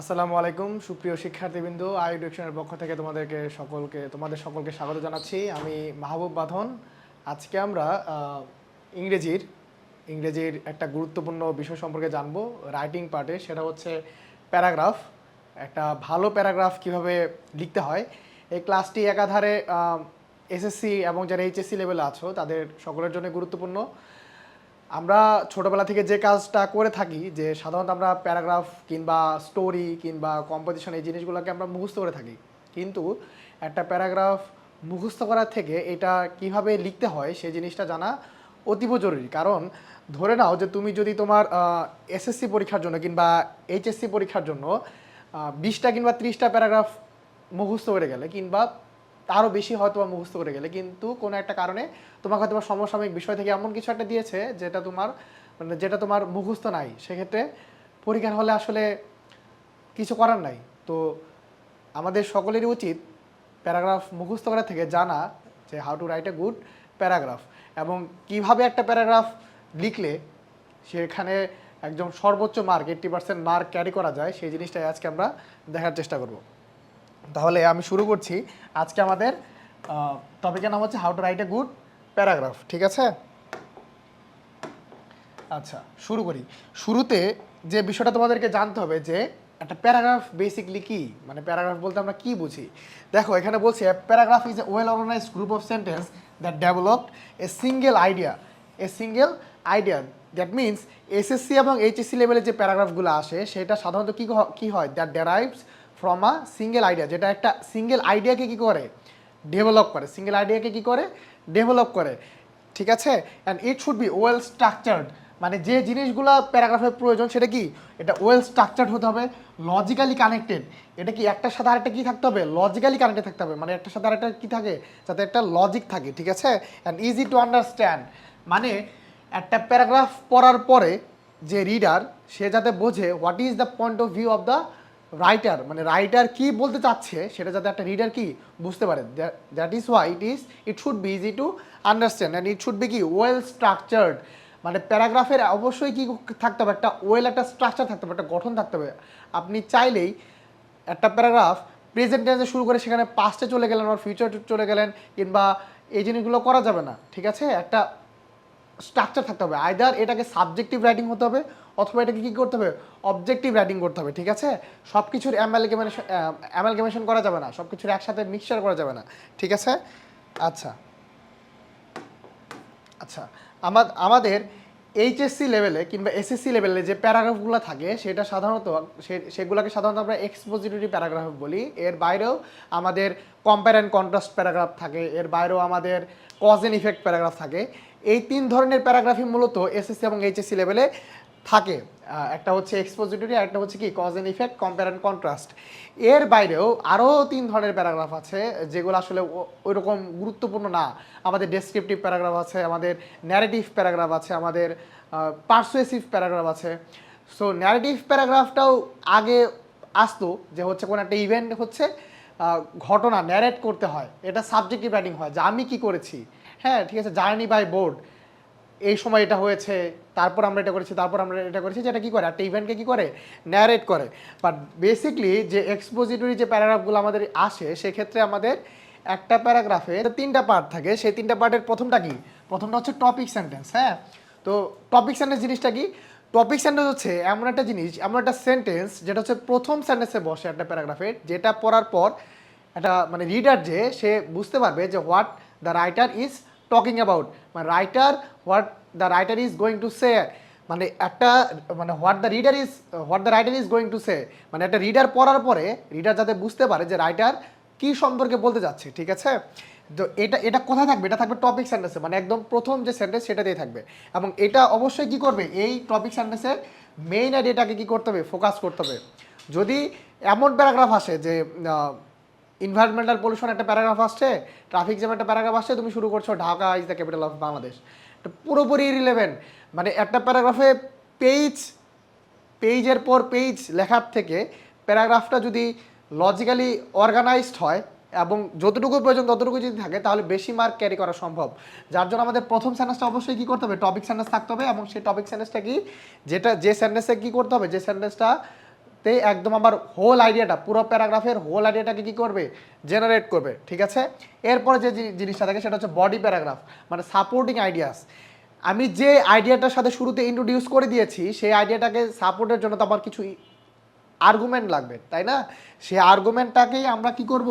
আসসালামু আলাইকুম, সুপ্রিয় শিক্ষার্থীবৃন্দ, আই এডুকেশনের পক্ষ থেকে তোমাদেরকে সকলকে, তোমাদের সকলকে স্বাগত জানাচ্ছি। আমি মাহবুব বাঁধন। আজকে আমরা ইংরেজির ইংরেজির একটা গুরুত্বপূর্ণ বিষয় সম্পর্কে জানব, রাইটিং পার্টে। সেটা হচ্ছে প্যারাগ্রাফ। একটা ভালো প্যারাগ্রাফ কীভাবে লিখতে হয়। এই ক্লাসটি একাধারে এসএসসি এবং যারা এইচএসসি লেভেলে আছো, তাদের সকলের জন্য গুরুত্বপূর্ণ। আমরা ছোটবেলা থেকে যে কাজটা করে থাকি, যে সাধারণত আমরা প্যারাগ্রাফ কিংবা স্টোরি কিংবা কম্পোজিশন এই জিনিসগুলোকে আমরা মুখস্থ করে থাকি। কিন্তু একটা প্যারাগ্রাফ মুখস্থ করার থেকে এটা কীভাবে লিখতে হয় সেই জিনিসটা জানা অতীব জরুরি। কারণ ধরে নাও যে তুমি যদি তোমার এসএসসি পরীক্ষার জন্য কিংবা এইচএসসি পরীক্ষার জন্য বিশটা কিংবা ত্রিশটা প্যারাগ্রাফ মুখস্থ করে গেলে কিংবা তারও বেশি হয়তো বা মুখস্থ করে গেলে। কিন্তু কোনো একটা কারণে তোমাকে হয়তো সমসাময়িক বিষয় থেকে এমন কিছু একটা দিয়েছে যেটা তোমার মানে যেটা তোমার মুখস্থ নাই। সেক্ষেত্রে পরীক্ষার হলে আসলে কিছু করার নাই। তো আমাদের সকলেরই উচিত প্যারাগ্রাফ মুখস্থ করা থেকে জানা যে how to write a good paragraph এবং কীভাবে একটা প্যারাগ্রাফ লিখলে সেখানে একদম সর্বোচ্চ mark eighty percent mark carry করা যায়, সেই জিনিসটাই আজকে আমরা দেখার চেষ্টা করব। তাহলে আমি শুরু করছি। আজকে আমাদের টপিকের নাম হচ্ছে how to write a good paragraph ঠিক আছে? আচ্ছা শুরু করি। শুরুতে যে বিষয়টা তোমাদেরকে জানতে হবে যে, একটা প্যারাগ্রাফ বেসিকলি কি? মানে প্যারাগ্রাফ বলতে আমরা কি বুঝি? দেখো, এখানে বলছে paragraph is a well organize group of sentence that developed a single idea a single idea that means SSC এবং এইচএসসি লেভেলের যে প্যারাগ্রাফগুলো আসে, সেটা সাধারণত কী কী হয়? That derives from a single idea যেটা একটা সিঙ্গেল আইডিয়াকে কী করে? ডেভেলপ করে। সিঙ্গেল আইডিয়াকে কী করে? ডেভেলপ করে। ঠিক আছে? And it should be well structured মানে যে জিনিসগুলো প্যারাগ্রাফের প্রয়োজন, সেটা কি? এটা ওয়েল স্ট্রাকচার্ড হতে হবে লজিক্যালি কানেক্টেড এটা কি একটার সাথে আরেকটা কী থাকতে হবে? লজিক্যালি কানেক্টেড থাকতে হবে। মানে একটার সাথে আরেকটা কী থাকে? যাতে একটা লজিক থাকে। ঠিক আছে? অ্যান্ড ইজি টু আন্ডারস্ট্যান্ড মানে একটা প্যারাগ্রাফ পড়ার পরে যে রিডার সে যাতে বোঝে what is the point of view of the writer মানে রাইটার কি বলতে চাচ্ছে সেটা যাতে একটা রিডার কি বুঝতে পারে। That is why it is it should be easy to understand and it should be কি ওয়েল স্ট্রাকচার্ড মানে প্যারাগ্রাফের অবশ্যই কি থাকতে হবে, একটা ওয়েল একটা স্ট্রাকচার থাকতে হবে, একটা গঠন থাকতে হবে। আপনি চাইলেই একটা প্যারাগ্রাফ প্রেজেন্ট টেন্সে শুরু করে সেখানে পাস্টে চলে গেলেন আর ফিউচার চলে গেলেন কিংবা এই জিনিসগুলো করা যাবে না, ঠিক আছে? একটা স্ট্রাকচার থাকতে হবে। আইদার এটাকে সাবজেক্টিভ রাইটিং হতে হবে অথবা এটাকে কী করতে হবে? অবজেক্টিভ রাইটিং করতে হবে, ঠিক আছে? সব কিছুর অ্যামালগেমেশন অ্যামালগেমেশন করা যাবে না সব কিছুর একসাথে মিক্সচার করা যাবে না, ঠিক আছে? আচ্ছা। আচ্ছা আমা- আমাদের এইচএসসি লেভেলে কিংবা এসএসসি লেভেলে যে প্যারাগ্রাফগুলো থাকে, সেটা সাধারণত সেগুলোকে সাধারণত আমরা এক্সপোজিটরি প্যারাগ্রাফ বলি। এর বাইরেও আমাদের কম্পেয়ার অ্যান্ড কন্ট্রাস্ট প্যারাগ্রাফ থাকে, এর বাইরেও আমাদের কজ ইফেক্ট প্যারাগ্রাফ থাকে। এই তিন ধরনের প্যারাগ্রাফই মূলত এসএসসি এবং এইচএসসি লেভেলে থাকে। একটা হচ্ছে এক্সপোজিটরি আর একটা হচ্ছে কি cause and effect compare and contrast এর বাইরেও আরও তিন ধরনের প্যারাগ্রাফ আছে, যেগুলো আসলে ওইরকম গুরুত্বপূর্ণ না। আমাদের ডেসক্রিপটিভ প্যারাগ্রাফ আছে, আমাদের ন্যারেটিভ প্যারাগ্রাফ আছে, আমাদের পার্সুয়েসিভ প্যারাগ্রাফ আছে। সো ন্যারেটিভ প্যারাগ্রাফটাও আগে আসতো যে হচ্ছে কোনো একটা ইভেন্ট হচ্ছে ঘটনা ন্যারেট করতে হয়। এটা সাবজেক্টিভ রাইটিং হয়, যে আমি কি করেছি? হ্যাঁ ঠিক আছে জার্নি বাই বোর্ড এই সময় এটা হয়েছে, তারপর আমরা এটা করেছি, তারপর আমরা এটা করেছি, যেটা কি করে? একটা ইভেন্টকে কি করে? ন্যারেট করে। বাট বেসিকলি যে এক্সপোজিটরি যে প্যারাগ্রাফগুলো আমাদের আসে, সেক্ষেত্রে আমাদের একটা প্যারাগ্রাফে তিনটা পার্ট থাকে। সেই তিনটা পার্টের প্রথমটা কি? প্রথমটা হচ্ছে টপিক সেন্টেন্স হ্যাঁ? তো টপিক সেন্টেন্স জিনিসটা কি? টপিক সেন্টেন্স হচ্ছে এমন একটা জিনিস, এমন একটা সেন্টেন্স যেটা হচ্ছে প্রথম সেন্টেন্সে বসে একটা প্যারাগ্রাফের যেটা পড়ার পর একটা মানে রিডার যে, সে বুঝতে পারবে যে what the writer is talking about মানে writer what the writer is going to say মানে একটা মানে what the reader is what the writer is going to say মানে একটা রিডার পড়ার পরে রিডার যাতে বুঝতে পারে যে রাইটার কি সম্পর্কে বলতে যাচ্ছে, ঠিক আছে? তো এটা এটা কোথায় থাকবে? এটা থাকবে টপিক সেন্টেন্সে মানে একদম প্রথম যে সেন্টেন্স সেটাতেই থাকবে। এবং এটা অবশ্যই কি করবে? এই টপিক সেন্টেন্সের মেইন আইডিয়াটাকে কি করতে হবে? ফোকাস করতে হবে। যদি এমন প্যারাগ্রাফ আসে যে ইনভায়রনমেন্টাল পলিউশন একটা প্যারাগ্রাফ আসছে ট্রাফিক জ্যাম একটা প্যারাগ্রাফ আসছে, তুমি শুরু করছ Dhaka is the capital of Bangladesh. এটা পুরোপুরি রিলেভেন্ট মানে একটা প্যারাগ্রাফে পেজ পেজের পর পেজ লেখার থেকে প্যারাগ্রাফটা যদি লজিক্যালি অর্গানাইজড হয় এবং যতটুকু প্রয়োজন ততটুকু যদি থাকে, তাহলে বেশি মার্ক ক্যারি করা সম্ভব। যার জন্য আমাদের প্রথম সেন্টেন্সটা অবশ্যই কী করতে হবে? টপিক সেন্টেন্স থাকতে হবে এবং সেই টপিক সেন্টেন্সটা কি? যেটা, যে সেন্টেন্সে কী করতে হবে? যে সেন্টেন্সটা তে একদম আমার হোল আইডিয়াটা পুরো প্যারাগ্রাফের হোল আইডিয়াটাকে কি করবে? জেনারেট করবে, ঠিক আছে? এরপরে যে জিনিসটা থাকে সেটা হচ্ছে বডি প্যারাগ্রাফ মানে সাপোর্টিং আইডিয়াস আমি যে আইডিয়াটার সাথে শুরুতে ইন্ট্রোডিউস করে দিয়েছি, সেই আইডিয়াটাকে সাপোর্টের জন্য তো আমার কিছু আর্গুমেন্ট লাগবে, তাই না? সেই আর্গুমেন্টটাকেই আমরা কি করব?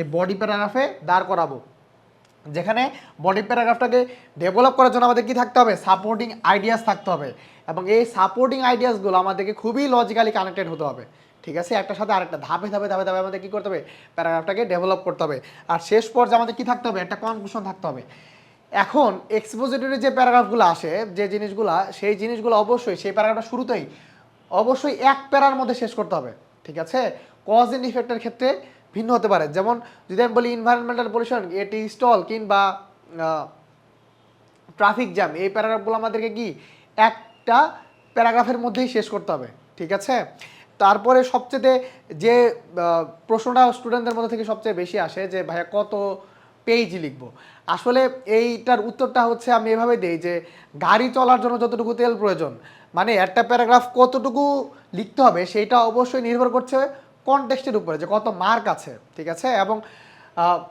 এই বডি প্যারাগ্রাফে দাঁড় করাবো। যেখানে বডি প্যারাগ্রাফটাকে ডেভেলপ করার জন্য আমাদের কি থাকতে হবে? সাপোর্টিং আইডিয়াস থাকতে হবে। এবং এই সাপোর্টিং আইডিয়াসগুলো আমাদেরকে খুবই লজিক্যালি কানেক্টেড হতে হবে। ঠিক আছে? একটার সাথে আরেকটা ধাপে ধাপে ধাপে ধাপে আমাদের কী করতে হবে? প্যারাগ্রাফটাকে ডেভেলপ করতে হবে। আর শেষ পর্যায়ে আমাদের কি থাকতে হবে? একটা কনক্লুশন থাকতে হবে। এখন এক্সপোজিটরি যে প্যারাগ্রাফগুলো আসে, যে জিনিসগুলো, সেই জিনিসগুলো অবশ্যই, সেই প্যারাগ্রাফটা শুরুতেই অবশ্যই এক প্যারার মধ্যে শেষ করতে হবে। ঠিক আছে? কজ এন্ড ইফেক্টের ক্ষেত্রে ভিন্ন হতে পারে। যেমন যদি আমি বলি ইনভায়রনমেন্টাল পলিউশন এটি স্টল কিংবা ট্রাফিক জ্যাম এই প্যারাগ্রাফগুলো আমাদেরকে কি? একটা প্যারাগ্রাফের মধ্যেই শেষ করতে হবে, ঠিক আছে? তারপরে সবচেয়ে যে প্রশ্নটা স্টুডেন্টদের মধ্যে থেকে সবচেয়ে বেশি আসে যে, ভাইয়া, কত পেজ লিখব? আসলে এইটার উত্তরটা হচ্ছে আমি এভাবে দিই যে, গাড়ি চলার জন্য যতটুকু তেল প্রয়োজন মানে একটা প্যারাগ্রাফ কতটুকু লিখতে হবে, সেইটা অবশ্যই নির্ভর করছে কনটেক্সটের উপরে যে কত মার্ক আছে, ঠিক আছে? এবং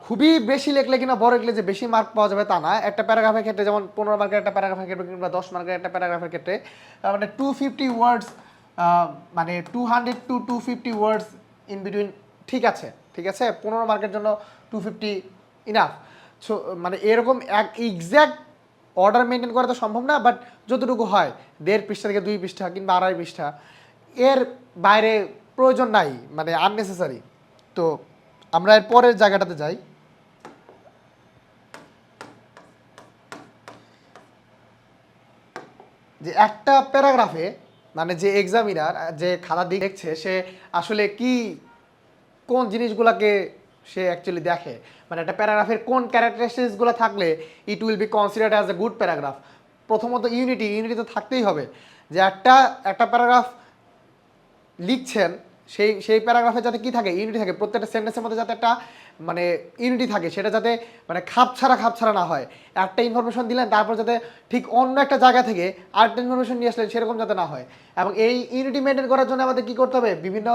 খুবই বেশি লিখলে কিনা, বড় লিখলে যে বেশি মার্ক পাওয়া যাবে তা না। একটা প্যারাগ্রাফের ক্ষেত্রে যেমন পনেরো মার্কের একটা প্যারাগ্রাফের ক্ষেত্রে কিংবা দশ মার্কের একটা প্যারাগ্রাফের ক্ষেত্রে মানে টু ফিফটি ওয়ার্ডস মানে two hundred to two fifty words in between ঠিক আছে ঠিক আছে? পনেরো মার্কের জন্য টু ফিফটি ইনাফ সো মানে এরকম এক এক্স্যাক্ট অর্ডার মেনটেন করা তো সম্ভব না বাট যতটুকু হয়, দেড় পৃষ্ঠা থেকে দুই পৃষ্ঠা কিংবা আড়াই পৃষ্ঠা, এর বাইরে প্রয়োজন নাই মানে আননেসেসারি তো আমরা এর পরের জায়গাটাতে যাই। যে একটা প্যারাগ্রাফে মানে যে এক্সামিনার যে খাতা দেখছে, সে আসলে কি, কোন জিনিসগুলোকে সে অ্যাকচুয়ালি দেখে? মানে একটা প্যারাগ্রাফের কোন ক্যারেক্টারিস্টিক্সগুলো থাকলে it will be considered as a good paragraph প্রথমত ইউনিটি ইউনিটি তো থাকতেই হবে। যে একটা একটা প্যারাগ্রাফ লিখছেন, সেই সেই প্যারাগ্রাফে যাতে কি থাকে ইউনিটি থাকে, প্রত্যেকটা সেন্টেন্সের মধ্যে যাতে একটা মানে ইউনিটি থাকে, সেটা যাতে মানে খাপ ছাড়া খাপ ছাড়া না হয়। একটা ইনফরমেশন দিলেন, তারপর যাতে ঠিক অন্য একটা জায়গা থেকে আরেকটা ইনফরমেশন নিয়ে আসলেন, সেরকম যাতে না হয়। এবং এই ইউনিটি মেনটেন করার জন্য আমাদের কি করতে হবে? বিভিন্ন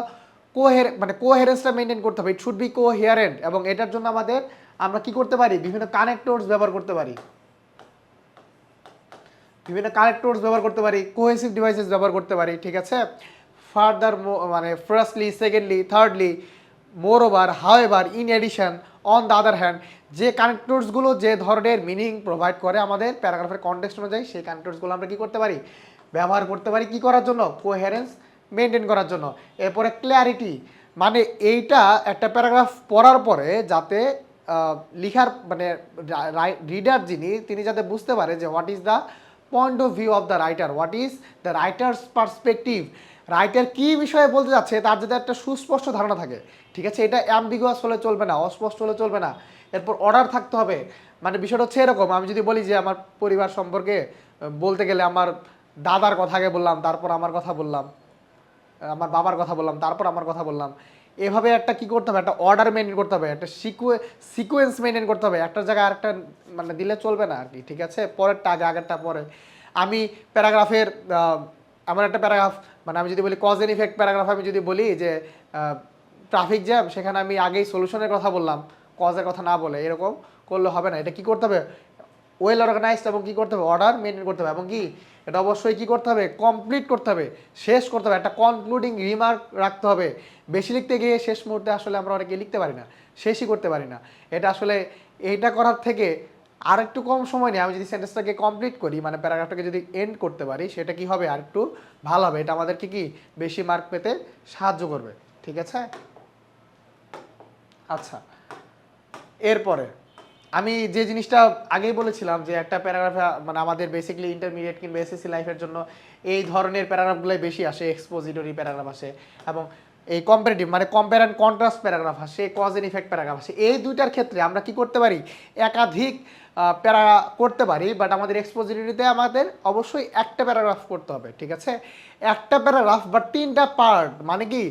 কোহের মানে কোহেরেন্সটা মেনটেন করতে হবে। ইট শুড বি কোহেয়ারেন্ট এবং এটার জন্য আমাদের, আমরা কি করতে পারি? বিভিন্ন কানেক্টরস ব্যবহার করতে পারি। বিভিন্ন কানেক্টরস ব্যবহার করতে পারি কোহেসিভ ডিভাইসেস ব্যবহার করতে পারি, ঠিক আছে? ফার্দার মানে firstly secondly thirdly moreover however in addition on the other hand যে কানেক্টরসগুলো যে ধরনের মিনিং প্রোভাইড করে আমাদের প্যারাগ্রাফের কনটেক্সট অনুযায়ী, সেই কানেক্টরসগুলো আমরা কী করতে পারি? ব্যবহার করতে পারি কি করার জন্য? কোহেরেন্স মেনটেন করার জন্য। এরপরে ক্ল্যারিটি মানে এইটা একটা প্যারাগ্রাফ পড়ার পরে যাতে লিখার মানে রিডার যিনি, তিনি যাতে বুঝতে পারে যে what is the point of view of the writer what is the writer's perspective writer কী বিষয়ে বলতে যাচ্ছে, তার যাতে একটা সুস্পষ্ট ধারণা থাকে, ঠিক আছে? এটা অ্যাম্বিগুয়াস হলে চলবে না, অস্পষ্ট হলে চলবে না। এরপর অর্ডার থাকতে হবে। মানে বিষয়টা হচ্ছে এরকম, আমি যদি বলি যে আমার পরিবার সম্পর্কে বলতে গেলে আমার দাদার কথা আগে বললাম, তারপর আমার কথা বললাম আমার বাবার কথা বললাম, তারপর আমার কথা বললাম। এভাবে একটা কি করতে হবে? একটা অর্ডার মেনটেন করতে হবে, একটা সিকুয়ে সিকোয়েন্স মেনটেন করতে হবে। একটা জায়গায় আরেকটা মানে দিলে চলবে না আর কি, ঠিক আছে? পরেরটা আগে, আগেরটা পরে। আমি প্যারাগ্রাফের আমার একটা প্যারাগ্রাফ মানে আমি যদি বলি কজ এন ইফেক্ট প্যারাগ্রাফ, আমি যদি বলি যে ট্রাফিক জ্যাম সেখানে আমি আগেই সলিউশনের কথা বললাম কজের কথা না বলে, এরকম করলে হবে না। এটা কি করতে হবে? ওয়েল অর্গানাইজড এবং কী করতে হবে? অর্ডার মেনটেন করতে হবে। এবং কি? এটা অবশ্যই কী করতে হবে? কমপ্লিট করতে হবে। শেষ করতে হবে। একটা কনক্লুডিং রিমার্ক রাখতে হবে। বেশি লিখতে গিয়ে শেষ মুহূর্তে আসলে আমরা অনেকে লিখতে পারি না। শেষই করতে পারি না। এটা আসলে, এইটা করার থেকে আর একটু কম সময় নিয়ে আমি যদি সেন্টেন্সটাকে কমপ্লিট করি মানে প্যারাগ্রাফটাকে যদি এন্ড করতে পারি, সেটা কি হবে? আর একটু ভালো হবে। এটা আমাদেরকে কি বেশি মার্ক পেতে সাহায্য করবে। ঠিক আছে? আচ্ছা। এরপরে, আমি যে জিনিসটা আগেই বলেছিলাম যে একটা প্যারাগ্রাফে মানে আমাদের বেসিক্যালি ইন্টারমিডিয়েট কিংবা এসএসসি লাইফের জন্য এই ধরনের প্যারাগ্রাফগুলোই বেশি আসে এক্সপোজিটরি প্যারাগ্রাফ আসে এবং এই কম্পারেটিভ মানে কম্পেয়ার অ্যান্ড কন্ট্রাস্ট প্যারাগ্রাফ আসে কজ এন্ড ইফেক্ট প্যারাগ্রাফ আসে। এই দুইটার ক্ষেত্রে আমরা কি করতে পারি? একাধিক প্যারা করতে পারি বাট আমাদের এক্সপোজিটরিতে আমাদের অবশ্যই একটা প্যারাগ্রাফ করতে হবে, ঠিক আছে? একটা প্যারাগ্রাফ বা তিনটা পার্ট মানে কি?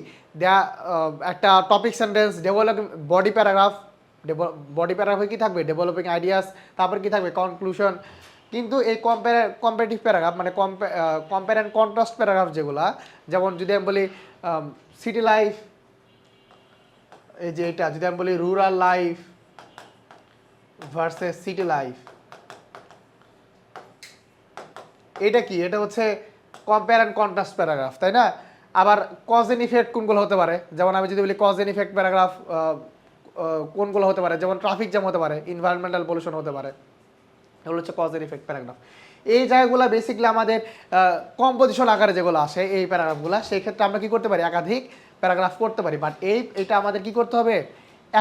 একটা topic sentence develop body paragraph body প্যারাগ্রাফে কী থাকবে? ডেভেলপিং আইডিয়াস তারপর কী থাকবে? কনক্লুশন কিন্তু এই কম্পেয়ার কম্পারেটিভ প্যারাগ্রাফ মানে কম্পেয়ার অ্যান্ড কন্ট্রাস্ট প্যারাগ্রাফ যেগুলা, যেমন যদি আমি বলি সিটি লাইফ এই যে এটা, যদি আমি বলি rural life versus city life এটা কি? এটা হচ্ছে কম্পেয়ার অ্যান্ড কন্ট্রাস্ট প্যারাগ্রাফ তাই না? আবার কজ এন্ড ইফেক্ট কোনগুলো হতে পারে? যেমন আমি যদি বলি কজ এন্ড ইফেক্ট প্যারাগ্রাফ কোনগুলো হতে পারে? যেমন ট্রাফিক জ্যাম হতে পারে ইনভায়রনমেন্টাল পলিউশন হতে পারে, এগুলো হচ্ছে কজ এন্ড ইফেক্ট প্যারাগ্রাফ এই জায়গাগুলো বেসিক্যালি আমাদের কম্পোজিশন আকারে যেগুলো আসে, এই প্যারাগ্রাফগুলো সেই ক্ষেত্রে আমরা কি করতে পারি? একাধিক প্যারাগ্রাফ করতে পারি বাট এই, এটা আমাদের কি করতে হবে?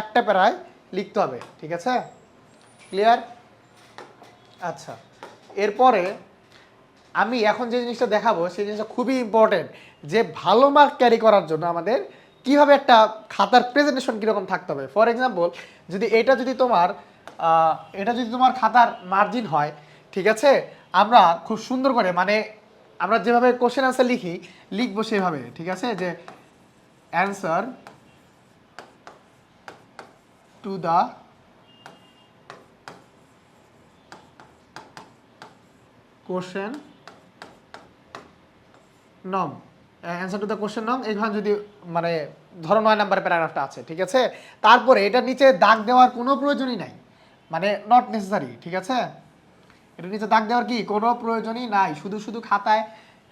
একটা প্যারায় লিখতে হবে, ঠিক আছে? ক্লিয়ার আচ্ছা। এরপরে আমি এখন যে জিনিসটা দেখাবো, সেই জিনিসটা খুবই ইম্পর্টেন্ট যে ভালো মার্ক ক্যারি করার জন্য আমাদের কীভাবে একটা খাতার প্রেজেন্টেশন কীরকম থাকতে হবে। ফর এক্সাম্পল যদি এটা যদি তোমার এটা যদি তোমার খাতার মার্জিন হয়, ঠিক আছে? আমরা খুব সুন্দর করে মানে আমরা যেভাবে কোশ্চেন আনসার লিখি, লিখব সেভাবে, ঠিক আছে? যে অ্যান্সার টু দ্য কোশ্চেন নম অ্যান্সার টু দ্য কোশ্চেন নম এখানে যদি মানে ধরো নয় নাম্বার প্যারাগ্রাফটা আছে, ঠিক আছে? তারপরে এটার নিচে দাগ দেওয়ার কোনো প্রয়োজনই নাই। মানে নট নেসেসারি ঠিক আছে? এটার নিচে দাগ দেওয়ার কি? কোনো প্রয়োজনই নাই। শুধু শুধু খাতায়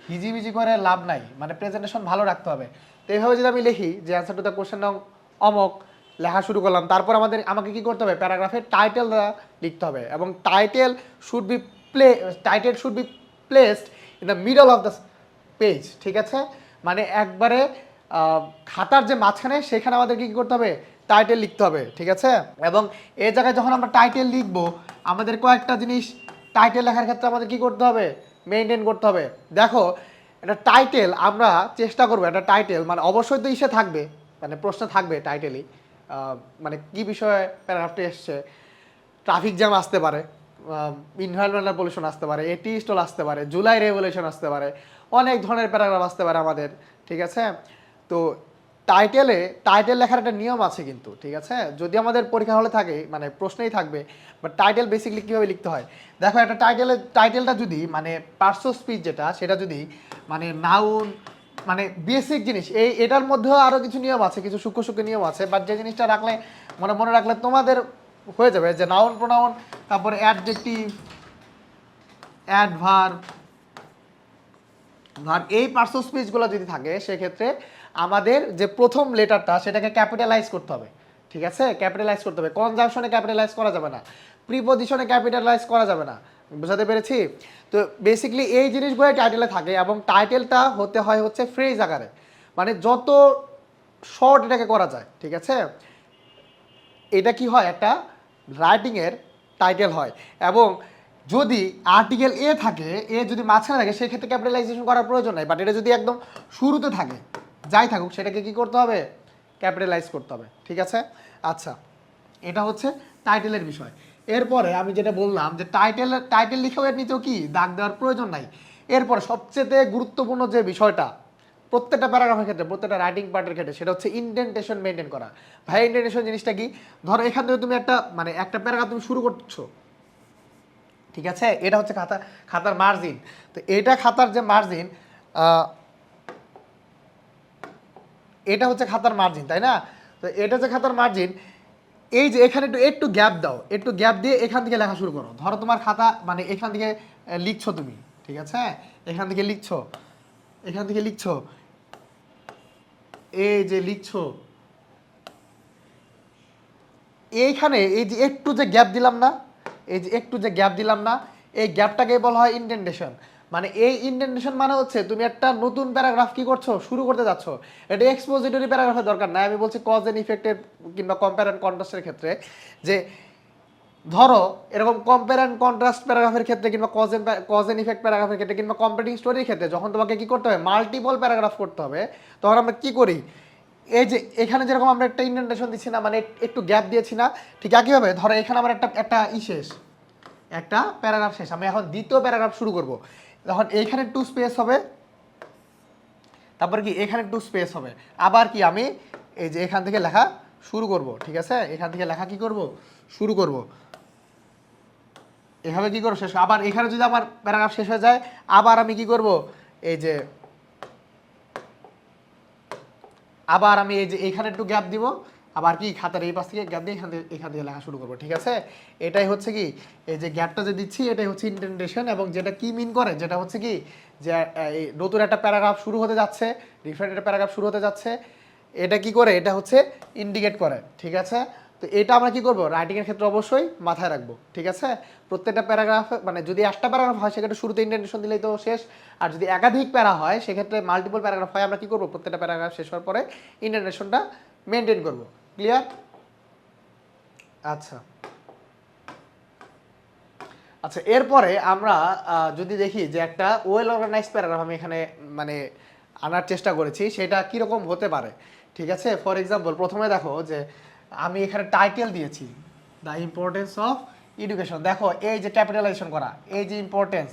হিজিবিজি করে লাভ নাই। মানে প্রেজেন্টেশন ভালো রাখতে হবে। তো এইভাবে যদি আমি লিখি যে অ্যান্সার টু দ্য কোশ্চেন নং অমক, লেখা শুরু করলাম। তারপর আমাদের, আমাকে কি করতে হবে? প্যারাগ্রাফের টাইটেল লিখতে হবে। এবং title should be play title should be placed in the middle of the page ঠিক আছে? মানে একবারে খাতার যে মাঝখানে, সেখানে আমাদের কী করতে হবে? টাইটেল লিখতে হবে, ঠিক আছে? এবং এ জায়গায় যখন আমরা টাইটেল লিখব, আমাদের কয়েকটা জিনিস টাইটেল লেখার ক্ষেত্রে আমাদের কি করতে হবে? মেনটেন করতে হবে। দেখো, একটা টাইটেল আমরা চেষ্টা করব, একটা টাইটেল মানে অবশ্যই তো ইসে থাকবে মানে প্রশ্ন থাকবে টাইটেলই মানে কি বিষয়ে প্যারাগ্রাফটি এসছে? ট্রাফিক জ্যাম আসতে পারে। ইনভায়রনমেন্টাল পলিউশন আসতে পারে এটি স্টল আসতে পারে, জুলাই রেভলিউশন আসতে পারে, অনেক ধরনের প্যারাগ্রাফ আসতে পারে আমাদের, ঠিক আছে? তো টাইটেলে টাইটেল লেখার একটা নিয়ম আছে কিন্তু, ঠিক আছে? যদি আমাদের পরীক্ষা হলে থাকে মানে প্রশ্নেই থাকবে বাট টাইটেল বেসিকলি কীভাবে লিখতে হয়? দেখো, একটা টাইটেলের টাইটেলটা যদি মানে পার্শ্ব স্পিচ যেটা, সেটা যদি মানে নাউন মানে বেসিক জিনিস, এই, এটার মধ্যেও আরও কিছু নিয়ম আছে, কিছু সূক্ষ্ম সূক্ষ্ম নিয়ম আছে বাট যে জিনিসটা রাখলে মানে মনে রাখলে তোমাদের হয়ে যাবে, যে নাউন প্রোনাউন তারপরে অ্যাডজেক্টিভ অ্যাডভার্ব ধর এই পার্শ্ব স্পিচগুলো যদি থাকে, সেক্ষেত্রে আমাদের যে প্রথম লেটারটা সেটাকে ক্যাপিটালাইজ করতে হবে, ঠিক আছে? ক্যাপিটালাইজ করতে হবে। কনজাংশনে ক্যাপিটালাইজ করা যাবে না প্রিপোজিশনে ক্যাপিটালাইজ করা যাবে না, বুঝাতে পেরেছি? তো বেসিক্যালি এই জিনিসগুলো টাইটেলে থাকে এবং টাইটেলটা হতে হয় হচ্ছে ফ্রেজ আকারে মানে যত শর্ট এটাকে করা যায়, ঠিক আছে? এটা কি হয়? একটা রাইটিংয়ের টাইটেল হয়। এবং যদি আর্টিকেল এ থাকে এ যদি মাঝখানে থাকে, সেক্ষেত্রে ক্যাপিটালাইজেশন করার প্রয়োজন নাই। বাট এটা যদি একদম শুরুতে থাকে, যাই থাকুক, সেটাকে কি করতে হবে? ক্যাপিটালাইজ করতে হবে। ঠিক আছে? আচ্ছা এটা হচ্ছে টাইটেলের বিষয়। এরপরে আমি যেটা বললাম যে টাইটেল টাইটেল লিখেও এর নিচেও কি? দাগ দেওয়ার প্রয়োজন নাই। এরপরে সবচেয়ে গুরুত্বপূর্ণ যে বিষয়টা প্রত্যেকটা প্যারাগ্রাফের ক্ষেত্রে, প্রত্যেকটা রাইটিং পার্টের ক্ষেত্রে, সেটা হচ্ছে ইন্ডেন্টেশন মেনটেন করা। ভাই ইন্ডেন্টেশন জিনিসটা কি? ধরো, এখান থেকে তুমি একটা মানে একটা প্যারাগ্রাফ তুমি শুরু করছ। ঠিক আছে? এটা হচ্ছে খাতা, খাতার মার্জিন তো এটা খাতার যে মার্জিন এটা হচ্ছে খাতার মার্জিন তাই না? তো এটা হচ্ছে খাতার মার্জিন এই যে এখানে একটু একটু গ্যাপ দাও। একটু গ্যাপ দিয়ে এখান থেকে লেখা শুরু করো। ধরো, তোমার খাতা মানে এখান থেকে লিখছো তুমি। ঠিক আছে? এখান থেকে লিখছো। এখান থেকে লিখছো। এই যে লিখছো, এইখানে এই যে একটু যে গ্যাপ দিলাম না, এই যে একটু যে গ্যাপ দিলাম না, এই গ্যাপটাকে বলা হয় ইন্ডেন্টেশন মানে এই ইন্ডেন্টেশন মানে হচ্ছে তুমি একটা নতুন প্যারাগ্রাফ কি করছ, শুরু করতে যাচ্ছ। এটা এক্সপোজিটরি প্যারাগ্রাফের দরকার নাই, আমি বলছি কজ এন্ড ইফেক্টের কিংবা কম্পেয়ার অ্যান্ড ক্ষেত্রে যে ধরো, এরকম কম্পেয়ার অ্যান্ড কন্ট্রাস্ট প্যারাগ্রাফের ক্ষেত্রে কিংবা কজ এন্ড কজ ইফেক্ট প্যারাগ্রাফের ক্ষেত্রে কিংবা কম্পিটিং স্টোরির ক্ষেত্রে যখন তোমাকে কী করতে হবে? মাল্টিপল প্যারাগ্রাফ করতে হবে। তখন আমরা কী করি? এই যে, এখানে যেরকম আমরা একটা ইন্ডেন্টেশন দিচ্ছি না মানে একটু গ্যাপ দিয়েছি না, ঠিক একইভাবে ধরো, এখানে আমার একটা একটা ই শেষ। একটা প্যারাগ্রাফ শেষ। আমি এখন দ্বিতীয় প্যারাগ্রাফ শুরু করব। তখন এইখানে টু স্পেস হবে। তারপর কি? এখানে টু স্পেস হবে। আবার কি আমি এই যে এখান থেকে লেখা শুরু করব, ঠিক আছে? এখান থেকে লেখা কি করব? শুরু করব। এভাবে কি করব শেষ আবার এখানে যদি আমার প্যারাগ্রাফ শেষ হয়ে যায়, আবার আমি কি করব? এই যে, আবার আমি এই যে এখানে একটু গ্যাপ দিব। আবার কি, খাতার এই পাশ থেকে গ্যাপ দিয়ে এখান থেকে এখান থেকে লেখা শুরু করব, ঠিক আছে? এটাই হচ্ছে কি, এই যে গ্যাপটা যে দিচ্ছি, এটাই হচ্ছে ইন্টেন্টেশন এবং যেটা কি মিন করে, যেটা হচ্ছে কি, যে, এই নতুন একটা প্যারাগ্রাফ শুরু হতে যাচ্ছে ডিফারেন্ট একটা প্যারাগ্রাফ শুরু হতে যাচ্ছে, এটা কি করে? এটা হচ্ছে ইন্ডিকেট করে, ঠিক আছে? তো এটা আমরা কি করব? রাইটিংয়ের ক্ষেত্রে অবশ্যই মাথায় রাখব, ঠিক আছে? প্রত্যেকটা প্যারাগ্রাফ মানে যদি একটা প্যারাগ্রাফ হয়, সেক্ষেত্রে শুরুতে ইন্টেন্টেশন দিলেই তো শেষ। আর যদি একাধিক প্যারা হয়, সেক্ষেত্রে মাল্টিপল প্যারাগ্রাফ হয়, আমরা কি করব? প্রত্যেকটা প্যারাগ্রাফ শেষ হওয়ার পরে ইন্টেন্টেশনটা মেনটেন করব। ক্লিয়ার আচ্ছা। আচ্ছা এরপরে আমরা যদি দেখি যে একটা ওয়েল অর্গানাইজ প্যারাগ্রাফ আমি এখানে মানে আনার চেষ্টা করেছি, সেটা কীরকম হতে পারে? ঠিক আছে? ফর এক্সাম্পল প্রথমে দেখো যে আমি এখানে টাইটেল দিয়েছি দ্য ইম্পর্টেন্স অফ এডুকেশন দেখো, এই যে ক্যাপিটালাইজেশন করা, এই যে ইম্পর্টেন্স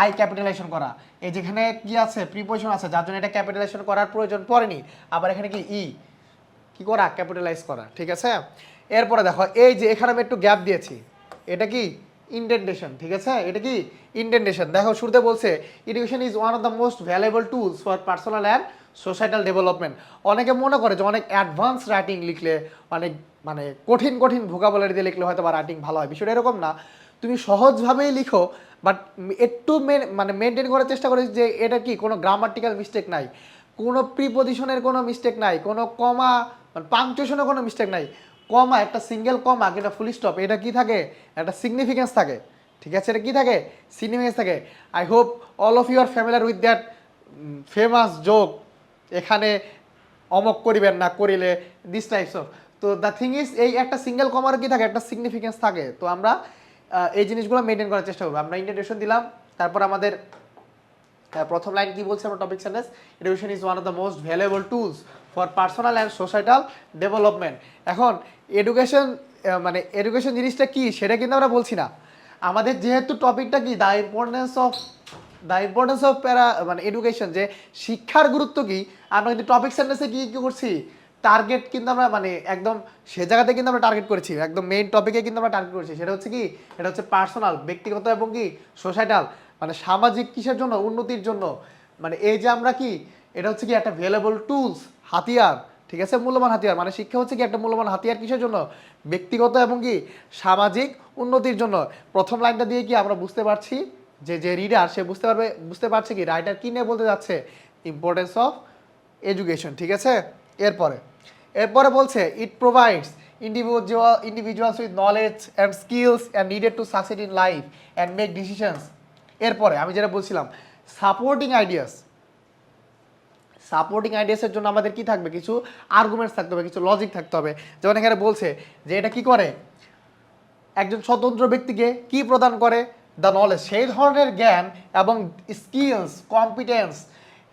আই ক্যাপিটালাইজেশন করা, এই যেখানে কি আছে প্রিপোজিশন আছে, যার জন্য এটা ক্যাপিটালাইজেশন করার প্রয়োজন পড়েনি। আবার এখানে কি ই কি করা ক্যাপিটালাইজ করা, ঠিক আছে? এরপরে দেখো, এই যে এখানে আমি একটু গ্যাপ দিয়েছি, এটা কি ইন্ডেন্টেশন ঠিক আছে? এটা কি ইন্ডেন্টেশন দেখো, শুরুতে বলছে education is one of the most valuable tools for personal and societal development অনেকে মনে করে যে অনেক অ্যাডভান্স রাইটিং লিখলে অনেক মানে কঠিন কঠিন ভোকাবুলারি দিয়ে লিখলে হয়তো বা রাইটিং ভালো হয়। বিষয়টা এরকম না। তুমি সহজভাবেই লিখো বাট একটু মেন- মানে মেনটেন করার চেষ্টা করি যে এটা কি, কোনো গ্রামাটিক্যাল মিস্টেক নাই, কোনো প্রিপোজিশনের কোনো মিস্টেক নাই, কোনো কমা মানে পাংচুয়েশনের কোনো মিস্টেক নাই। কমা একটা সিঙ্গেল কমা কিংবা ফুল স্টপ এটা কি থাকে? একটা সিগনিফিকেন্স থাকে। ঠিক আছে, এটা কি থাকে? সিগনিফিকেন্স থাকে। I hope all of you are familiar with that famous joke এখানে অমক করিবেন না, করিলে দিস টাইপস অফ তো দ্য থিং ইজ এই একটা সিঙ্গেল কমার কি থাকে? একটা সিগনিফিকেন্স থাকে। তো আমরা এই জিনিসগুলো মেনটেন করার চেষ্টা করব। আমরা ইন্ট্রোডাকশন দিলাম, তারপর আমাদের প্রথম লাইন কি বলছে আমরা topic sentence education is one of the most valuable tools for personal and societal development এখন এডুকেশন মানে এডুকেশন জিনিসটা কি? সেটা কিন্তু আমরা বলছি না। আমাদের যেহেতু টপিকটা কি? The importance of the importance of para মানে এডুকেশন যে শিক্ষার গুরুত্ব কি? আমরা কিন্তু টপিক সেন্টেন্সে কি, কী করছি? টার্গেট কিন্তু আমরা মানে একদম সে জায়গাতে কিন্তু আমরা টার্গেট করেছি। একদম মেইন টপিকে কিন্তু আমরা টার্গেট করেছি। সেটা হচ্ছে কি? এটা হচ্ছে পার্সোনাল ব্যক্তিগত এবং কি? সোসাইটাল মানে সামাজিক কিসের জন্য? উন্নতির জন্য। মানে এই যে আমরা কি? এটা হচ্ছে কি একটা ভ্যালুয়েবল টুলস হাতিয়ার, ঠিক আছে? মূল্যবান হাতিয়ার। মানে শিক্ষা হচ্ছে কি একটা মূল্যবান হাতিয়ার কিসের জন্য? ব্যক্তিগত এবং কি? সামাজিক উন্নতির জন্য। প্রথম লাইনটা দিয়ে কি আমরা বুঝতে পারছি? যে যে রিডার সে বুঝতে পারবে, বুঝতে পারছে কি রাইটার কী নিয়ে বলতে যাচ্ছে? ইম্পর্টেন্স অফ এডুকেশন ঠিক আছে? এরপরে এরপরে বলছে it provides individual individuals with knowledge and skills and needed to succeed in life and make decisions এরপরে, আমি যেটা বলছিলাম সাপোর্টিং আইডিয়াস সাপোর্টিং আইডিয়াসের জন্য আমাদের কি থাকবে? কিছু আর্গুমেন্টস থাকতে হবে, কিছু লজিক থাকতে হবে। যেমন এখানে বলছে যে, এটা কি করে? একজন স্বতন্ত্র ব্যক্তিকে কি প্রদান করে? দ্য নলেজ সেই ধরনের জ্ঞান এবং স্কিলস কম্পিটেন্স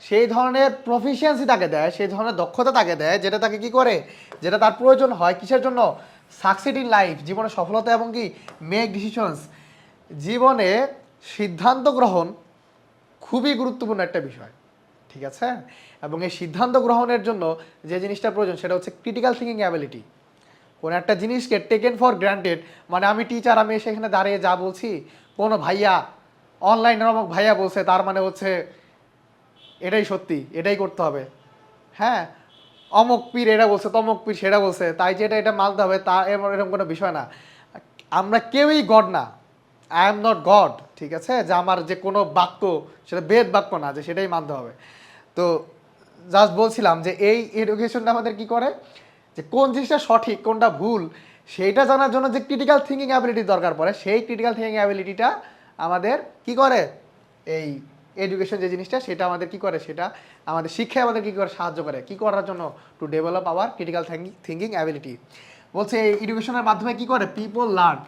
সেই ধরনের প্রফিসিয়েন্সি তাকে দেয়, সেই ধরনের দক্ষতা তাকে দেয়, যেটা তাকে কি করে? যেটা তার প্রয়োজন হয় কিসের জন্য? সাকসিড ইন লাইফ জীবনে সফলতা এবং কি? মেক ডিসিশনস জীবনে সিদ্ধান্ত গ্রহণ খুবই গুরুত্বপূর্ণ একটা বিষয়, ঠিক আছে? এবং এই সিদ্ধান্ত গ্রহণের জন্য যে জিনিসটা প্রয়োজন সেটা হচ্ছে ক্রিটিক্যাল থিঙ্কিং অ্যাবিলিটি কোনো একটা জিনিসকে টেকেন ফর গ্রান্টেড মানে আমি টিচার আমি সেখানে দাঁড়িয়ে যা বলছি কোনো ভাইয়া অনলাইনের অমুক ভাইয়া বলছে, তার মানে হচ্ছে এটাই সত্যি, এটাই করতে হবে। হ্যাঁ অমক পীর এটা বলছে, তমক পীর সেটা বলছে, তাই যে এটা এটা মানতে হবে, তা এরকম কোনো বিষয় না। আমরা কেউই গড না আই এম নট গড ঠিক আছে? যে আমার যে কোনো বাক্য, সেটা বেদ বাক্য না, যে সেটাই মানতে হবে। তো জাস্ট বলছিলাম যে এই এডুকেশনটা আমাদের কি করে? যে কোন জিনিসটা সঠিক, কোনটা ভুল সেইটা জানার জন্য যে ক্রিটিক্যাল থিঙ্কিং অ্যাবিলিটি দরকার পড়ে, সেই ক্রিটিক্যাল থিঙ্কিং অ্যাবিলিটিটা আমাদের কি করে? এই এডুকেশন যে জিনিসটা, সেটা আমাদের কি করে? সেটা আমাদের শিক্ষায় আমাদের কী করে সাহায্য করে? কি করার জন্য? To develop our critical thinking ability বলছে, এই এডুকেশনের মাধ্যমে কি করে? পিপল লার্ন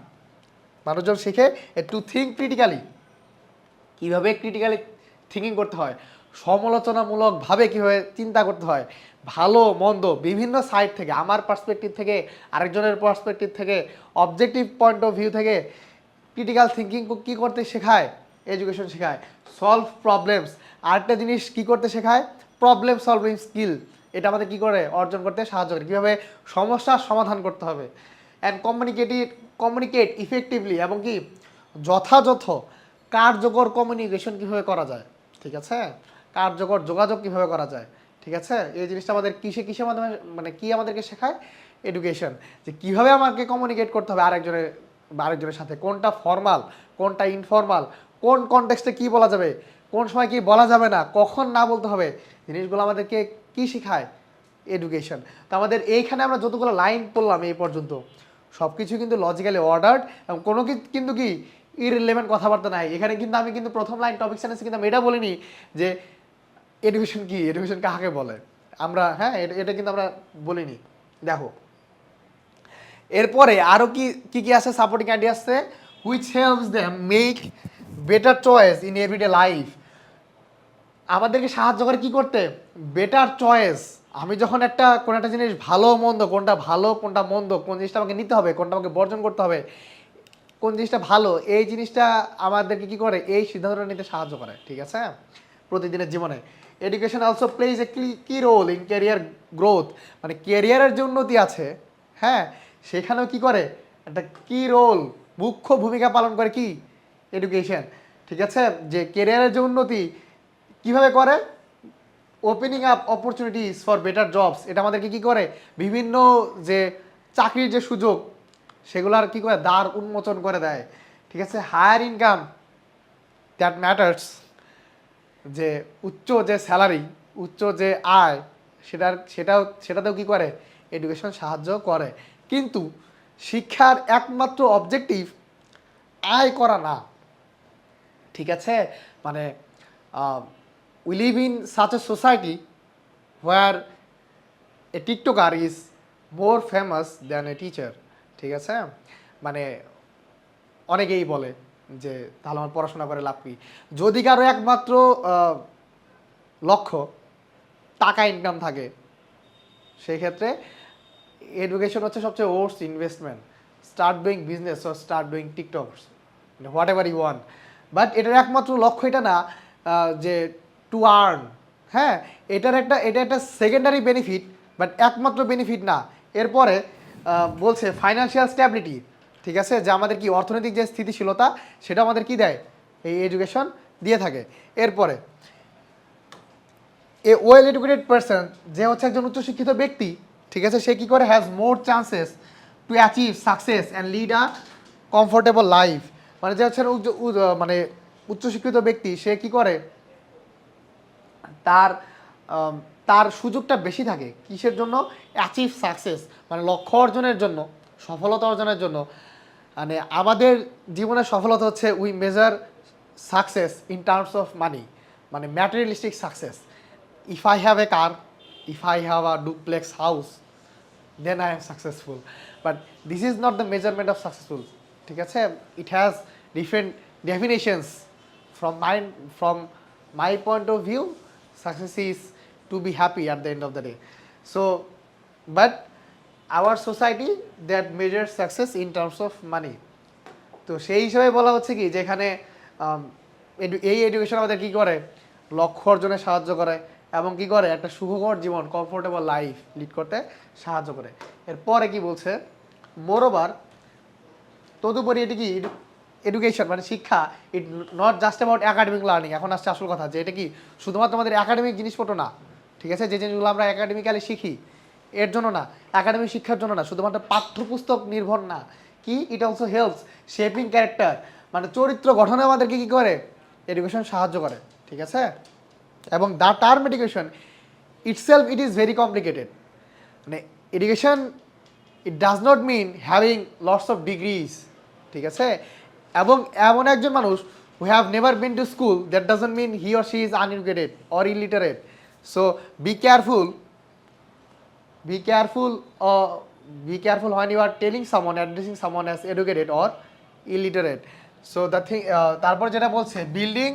মানুষজন শিখে টু থিঙ্ক ক্রিটিক্যালি কীভাবে ক্রিটিক্যালি থিঙ্কিং করতে হয়? সমালোচনামূলকভাবে কীভাবে চিন্তা করতে হয়? ভালো, মন্দ, বিভিন্ন সাইড থেকে, আমার পার্সপেক্টিভ থেকে, আরেকজনের পার্সপেক্টিভ থেকে অবজেক্টিভ পয়েন্ট অফ ভিউ থেকে ক্রিটিক্যাল থিঙ্কিং কী করতে শেখায়? এডুকেশন শেখায়। সলভ প্রবলেমস আরেকটা জিনিস কী করতে শেখায়? প্রবলেম সলভিং স্কিল এটা আমাদের কী করে? অর্জন করতে সাহায্য করে। কীভাবে? সমস্যার সমাধান করতে হবে। অ্যান্ড কমিউনিকেটিভ কমিউনিকেট ইফেক্টিভলি এবং কি? যথাযথ, কার্যকর কমিউনিকেশন কীভাবে করা যায়? ঠিক আছে? কার্যকর যোগাযোগ কীভাবে করা যায়? ঠিক আছে? এই জিনিসটা আমাদের কিসে কিসের মাধ্যমে মানে কি আমাদেরকে শেখায়? এডুকেশন যে কীভাবে আমাকে কমিউনিকেট করতে হবে আরেকজনের আরেকজনের সাথে? কোনটা ফর্মাল কোনটা ইনফর্মাল কোন কনটেক্সটে কি বলা যাবে? কোন সময় কি বলা যাবে না? কখন না বলতে হবে? জিনিসগুলো আমাদেরকে কি শেখায়? এডুকেশন তো আমাদের এইখানে আমরা যতগুলো লাইন পড়লাম এই পর্যন্ত সব কিছু কিন্তু লজিক্যালি অর্ডার্ড এবং কোনো কিন্তু কি ইরিলেভেন্ট কথাবার্তা নাই। এখানে কিন্তু আমি কিন্তু প্রথম লাইন টপিক সেন্টেন্সে কিন্তু আমি এটা বলিনি যে এডুকেশন কি? এডুকেশন কাকে বলে? আমরা হ্যাঁ এটা কিন্তু আমরা বলিনি। দেখো, এরপরে আরও কি কি কি আছে? সাপোর্টিং আইডিয়া আছে which helps them make better choice in everyday life আমাদেরকে সাহায্য করে কি করতে? বেটার চয়েস আমি যখন একটা, কোন একটা জিনিস ভালো, মন্দ, কোনটা ভালো, কোনটা মন্দ, কোন জিনিসটা আমাকে নিতে হবে, কোনটা আমাকে বর্জন করতে হবে, কোন জিনিসটা ভালো, এই জিনিসটা আমাদেরকে কি করে? এই সিদ্ধান্তটা নিতে সাহায্য করে, ঠিক আছে? প্রতিদিনের জীবনে। এডুকেশন অলসো প্লেজ এ কি রোল ইন ক্যারিয়ার গ্রোথ মানে ক্যারিয়ারের যে উন্নতি আছে হ্যাঁ? সেখানেও কি করে? একটা কি রোল মুখ্য ভূমিকা পালন করে কি? এডুকেশন ঠিক আছে? যে ক্যারিয়ারের যে উন্নতি, কীভাবে করে? Opening up opportunities for better jobs এটা আমাদেরকে কি করে? বিভিন্ন যে চাকরির যে সুযোগ, সেগুলার কি করে? দ্বার উন্মোচন করে দেয়। ঠিক আছে? হায়ার ইনকাম দ্যাট ম্যাটার্স যে উচ্চ যে স্যালারি, উচ্চ যে আয়, সেটার, সেটাও, সেটাতেও কি করে? এডুকেশন সাহায্য করে। কিন্তু শিক্ষার একমাত্র অবজেক্টিভ আয় করা না। ঠিক আছে? মানে we live in such a society where a TikToker is more famous than a teacher ঠিক আছে? মানে অনেকেই বলে যে তাহলে আমার পড়াশোনা করে লাভ কি? যদি কারও একমাত্র লক্ষ্য টাকা ইনকাম থাকে, সেই ক্ষেত্রে এডুকেশন হচ্ছে সবচেয়ে worst investment start doing business or start doing TikToks what ever you want এটার একমাত্র লক্ষ্য এটা না যে টু আর্ন হ্যাঁ? এটার একটা, এটা একটা সেকেন্ডারি বেনিফিট বাট একমাত্র বেনিফিট না। এরপরে বলছে ফাইন্যান্সিয়াল স্ট্যাবিলিটি ঠিক আছে? যে আমাদের কি অর্থনৈতিক যে স্থিতিশীলতা, সেটা আমাদের কি দেয়? এই এডুকেশন দিয়ে থাকে। এরপরে এ ওয়েল এডুকেটেড পারসন যে হচ্ছে একজন উচ্চশিক্ষিত ব্যক্তি, ঠিক আছে? সে কি করে? Has more chances to achieve success and lead a comfortable life মানে যে হচ্ছে মানে উচ্চশিক্ষিত ব্যক্তি, সে কি করে? তার তার সুযোগটা বেশি থাকে। কিসের জন্য? অ্যাচিভ সাকসেস মানে লক্ষ্য অর্জনের জন্য, সফলতা অর্জনের জন্য। মানে আমাদের জীবনের সফলতা হচ্ছে we measure success in terms of money মানে materialistic success if I have a car if I have a duplex house then I am successful but this is not the measurement of successful ঠিক আছে? It has different definitions from my, from my point of view success is to be happy at the end of the day so but our society that measures success in terms of money তো সেই হিসাবে বলা হচ্ছে কি, যেখানে edu- এই education আমাদের কি করে? লক্ষ্য অর্জনে সাহায্য করে এবং কি করে? একটা সুখকর জীবন কমফোর্টেবল লাইফ লিড করতে সাহায্য করে। এরপরে কি বলছে? মোরোবার তদুপরি এটি কি এডুকেশন মানে শিক্ষা it not just about academic learning এখন আসছে আসল কথা, যে এটা কি, শুধুমাত্র আমাদের একাডেমিক জিনিসপত্র না, ঠিক আছে? যে জিনিসগুলো আমরা একাডেমিক্যালি শিখি এর জন্য না একাডেমিক শিক্ষার জন্য না, শুধুমাত্র পাঠ্যপুস্তক নির্ভর না। কি? It also helps shaping character মানে চরিত্র গঠনে আমাদেরকে কী করে? এডুকেশন সাহায্য করে, ঠিক আছে? এবং the term education itself it is very complicated মানে education it does not mean having lots of degrees ঠিক আছে? এবং এমন একজন মানুষ who have never been to school that doesn't mean he or she is uneducated or illiterate so be careful be careful uh, be careful when you are telling someone addressing someone as educated or illiterate. So the thing uh, তারপর যেটা বলছে building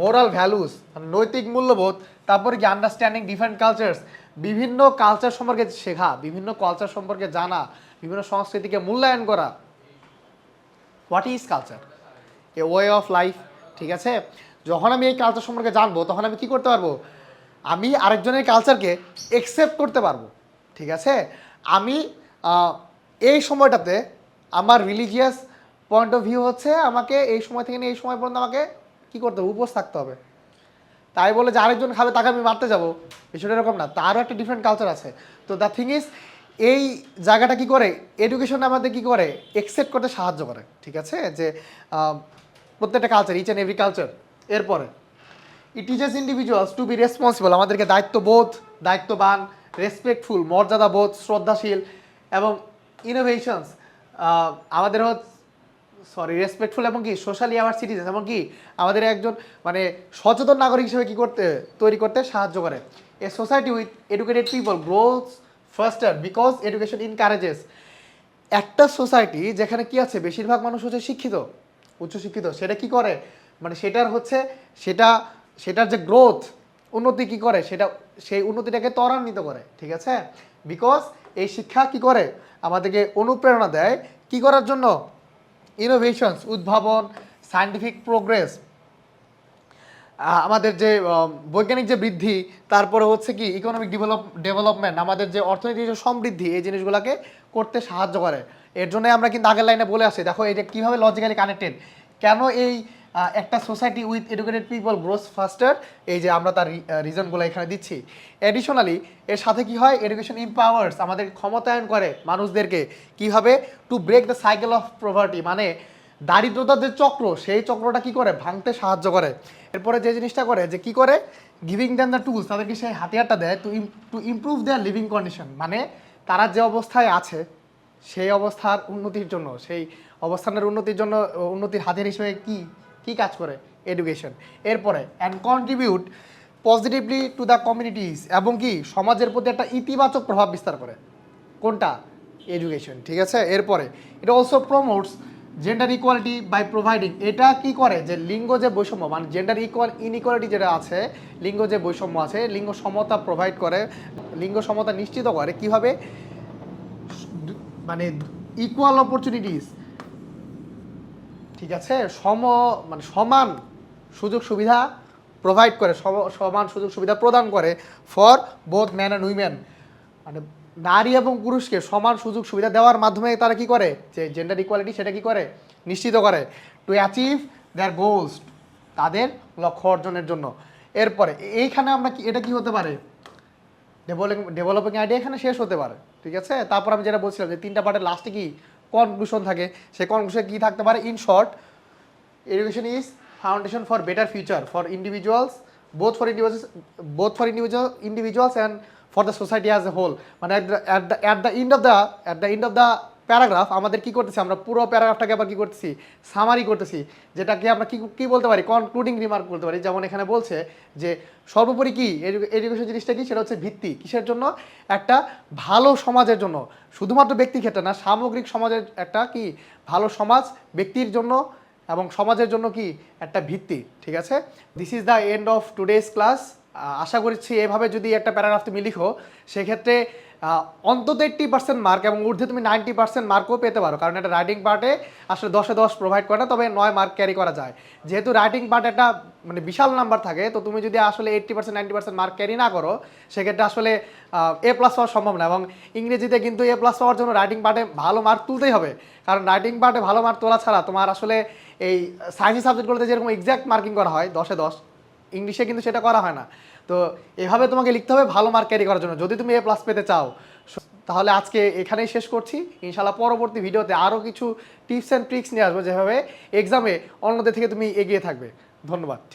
moral values নৈতিক মূল্যবোধ তারপরে কি understanding different cultures বিভিন্ন culture সম্পর্কে শেখা বিভিন্ন কালচার সম্পর্কে জানা বিভিন্ন সংস্কৃতিকে মূল্যায়ন করা। What is culture a way of life ঠিক আছে? যখন আমি এই কালচার সম্পর্কে জানব তখন আমি কি করতে পারব? আমি আরেকজনের কালচারকে একসেপ্ট করতে পারব। ঠিক আছে? আমি এই সময়টাতে আমার রিলিজিয়াস পয়েন্ট অফ ভিউ হচ্ছে আমাকে এই সময় থেকে নিয়ে এই সময় পর্যন্ত আমাকে কি করতে হবে? উপোস থাকতে হবে। তাই বলে যে আরেকজন খাবে, তাকে আমি মারতে যাব। বিষয়টা এরকম না। তারও একটা ডিফারেন্ট কালচার আছে। তো দ্য থিং ইজ এই জায়গাটা কি করে? এডুকেশন আমাদের কি করে? একসেপ্ট করতে সাহায্য করে। ঠিক আছে? যে প্রত্যেকটা culture each and every culture এরপরে। It teaches individuals to be responsible আমাদেরকে দায়িত্ববোধ, দায়িত্ববান রেসপেক্টফুল মর্যাদাবোধ, শ্রদ্ধাশীল এবং ইনোভেশনস আমাদের সরি রেসপেক্টফুল এবং কি সোশ্যালি আওয়ার সিটিজেন এবং কি, আমাদের একজন মানে সচেতন নাগরিক হিসেবে কী করতে, তৈরি করতে সাহায্য করে। A society with educated people growth faster because education encourages একটা সোসাইটি যেখানে কি আছে, বেশিরভাগ মানুষ হচ্ছে শিক্ষিত, উচ্চশিক্ষিত, সেটা কি করে? মানে সেটার হচ্ছে, সেটা, সেটার যে গ্রোথ উন্নতি কি করে? সেটা, সেই উন্নতিটাকে ত্বরান্বিত করে, ঠিক আছে? বিকজ এই শিক্ষা কি করে? আমাদেরকে অনুপ্রেরণা দেয়। কি করার জন্য? ইনোভেশনস উদ্ভাবন সায়েন্টিফিক প্রোগ্রেস আমাদের যে বৈজ্ঞানিক যে বৃদ্ধি, তারপরে হচ্ছে কি ইকোনমিক ডেভেলপ ডেভেলপমেন্ট আমাদের যে অর্থনৈতিক যে সমৃদ্ধি, এই জিনিসগুলোকে করতে সাহায্য করে। এর জন্য আমরা কিন্তু আগের লাইনে বলে আসি, দেখো এটা কীভাবে লজিক্যালি কানেক্টেড কেন এই একটা society with educated people grows faster এই যে আমরা তার রিজনগুলো এখানে দিচ্ছি। অ্যাডিশনালি এর সাথে কি হয়? এডুকেশন ইম্পাওয়ার্স আমাদের ক্ষমতায়ন করে মানুষদেরকে। কীভাবে to break the cycle of poverty মানে দারিদ্রতার যে চক্র, সেই চক্রটা কি করে? ভাঙতে সাহায্য করে। এরপরে যে জিনিসটা করে, যে কি করে? গিভিং দেন দ্য টুলস তাদেরকে সেই হাতিয়ারটা দেয় to to improve their living condition মানে তারা যে অবস্থায় আছে, সেই অবস্থার উন্নতির জন্য, সেই অবস্থানের উন্নতির জন্য, উন্নতির হাতিয়ার হিসেবে কি কি কাজ করে? এডুকেশন এরপরে and contribute positively to the communities এবং কি? সমাজের প্রতি একটা ইতিবাচক প্রভাব বিস্তার করে। কোনটা? এডুকেশন ঠিক আছে? এরপরে এটা also promotes gender equality by providing এটা কি করে? যে লিঙ্গ যে বৈষম্য মানে জেন্ডার ইকুয়াল ইনইকুয়ালিটি যেটা আছে, লিঙ্গ যে বৈষম্য আছে, লিঙ্গ সমতা প্রোভাইড করে, লিঙ্গ সমতা নিশ্চিত করে কীভাবে? মানে ইকুয়াল অপরচুনিটিস ঠিক আছে? সম মানে সমান সুযোগ সুবিধা প্রোভাইড করে, সম- সমান সুযোগ সুবিধা প্রদান করে for both man and women মানে নারী এবং পুরুষকে সমান সুযোগ সুবিধা দেওয়ার মাধ্যমে তারা কি করে? যে জেন্ডার ইকুয়ালিটি সেটা কি করে? নিশ্চিত করে। টু অ্যাচিভ দেয়ার গোলস তাদের লক্ষ্য অর্জনের জন্য। এরপরে, এইখানে আমরা কি, এটা কি হতে পারে? ডেভেলপিং ডেভেলপিং আইডিয়া এখানে শেষ হতে পারে। ঠিক আছে? তারপর আমি যেটা বলছিলাম যে তিনটা পার্টের লাস্টে কি? কনক্লুশন থাকে, সেই কনক্লুশন কী থাকতে পারে? In short education is foundation for better future for individuals both for individuals both for individual individuals and for the society as a whole মানে at the at the end of the at the end of the paragraph, আমাদের কি করতেছি? আমরা পুরো প্যারাগ্রাফটাকে আবার কি করতেছি? Summary করতেছি, যেটাকে আমরা কি কি বলতে পারি? কনক্লুডিং রিমার্ক বলতে পারি। যেমন এখানে বলছে যে, সর্বোপরি কি? এডুকেশন জিনিসটা কি? সেটা হচ্ছে ভিত্তি। কিসের জন্য? একটা ভালো সমাজের জন্য। শুধুমাত্র ব্যক্তি ক্ষেত্রে না, সামগ্রিক সমাজের একটা কি? ভালো সমাজ ব্যক্তির জন্য এবং সমাজের জন্য কি? একটা ভিত্তি। ঠিক আছে? This is the end of today's class আশা করছি এভাবে যদি একটা প্যারাগ্রাফ তুমি লিখো, সেক্ষেত্রে অন্তত এইট্টি পার্সেন্ট মার্ক এবং ঊর্ধ্বে তুমি নাইনটি পার্সেন্ট মার্কও পেতে পারো। কারণ এটা রাইটিং পার্টে আসলে দশে দশ প্রোভাইড করে না, তবে নয় মার্ক ক্যারি করা যায়। যেহেতু রাইটিং পার্ট একটা মানে বিশাল নাম্বার থাকে, তো তুমি যদি আসলে eighty percent ninety percent mark carry না করো, সেক্ষেত্রে আসলে এ প্লাস পাওয়া সম্ভব না। এবং ইংরেজিতে কিন্তু এ প্লাস পাওয়ার জন্য রাইটিং পার্টে ভালো মার্ক তুলতেই হবে। কারণ রাইটিং পার্টে ভালো মার্ক তোলা ছাড়া তোমার আসলে এই সায়েন্স সাবজেক্টগুলোতে যেরকম এক্সাক্ট মার্কিং করা হয়, দশে দশ ইংলিশে কিন্তু সেটা করা হয় না। তো এভাবে তোমাকে লিখতে হবে ভালো মার্ক ক্যারি করার জন্য। যদি তুমি এ প্লাস পেতে চাও তাহলে আজকে এখানেই শেষ করছি। ইনশাল্লাহ পরবর্তী ভিডিওতে আরও কিছু টিপস অ্যান্ড ট্রিক্স নিয়ে আসব যেভাবে এক্সামে অন্যদের থেকে তুমি এগিয়ে থাকবে। ধন্যবাদ।